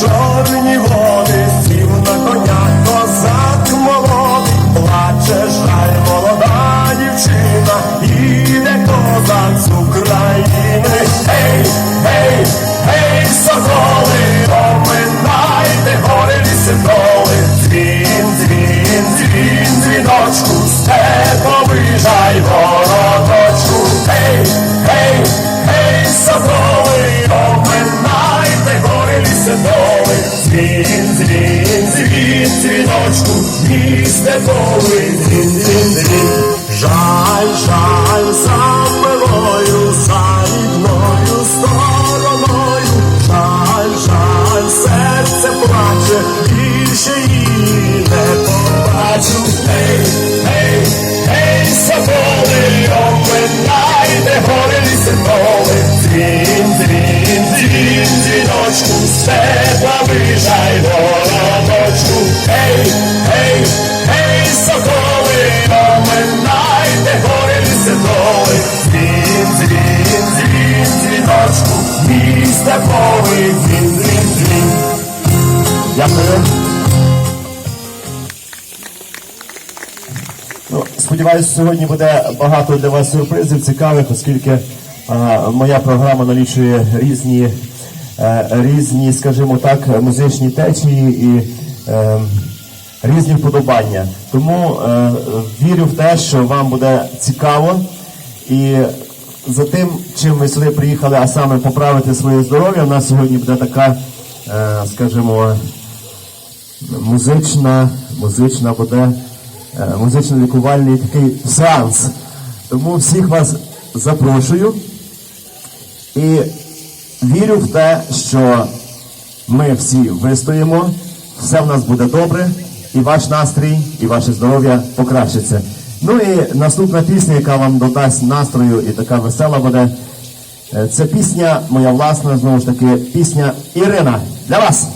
чорні води, сів на коня, козак молодий, плаче жаль молода дівчина, іде козак з України. Гей, гей, гей, соколи, оминайте гори ліси доли. Дзвін, дзвін, дзвін, дзвіночку, степовий жай Дзвін, дзвін, дзвін, дзвіночку, місте доли, дзвін, дзвін, дзвін. Жаль, жаль, за дзвін, дзвіночку, степа вижай городочку. Гей, гей, гей, соколи, оминайте гори ліси доли. Дзвін, дзвін, дзвін, дзвіночку, мій степовий дзвін, дзвін, дзвін. Дякую. Ну, сподіваюся, сьогодні буде багато для вас сюрпризів, цікавих, оскільки а, моя програма налічує різні, різні, скажімо так, музичні течії і е, різні вподобання. Тому е, вірю в те, що вам буде цікаво і за тим, чим ви сюди приїхали, а саме поправити своє здоров'я, у нас сьогодні буде така, е, скажімо, музична, музична буде е, музично-лікувальний такий сеанс. Тому всіх вас запрошую і вірю в те, що ми всі вистоїмо, все в нас буде добре, і ваш настрій, і ваше здоров'я покращиться. Ну і наступна пісня, яка вам додасть настрою і така весела буде. е, Це пісня моя власна, знову ж таки, пісня Ірина. Для вас.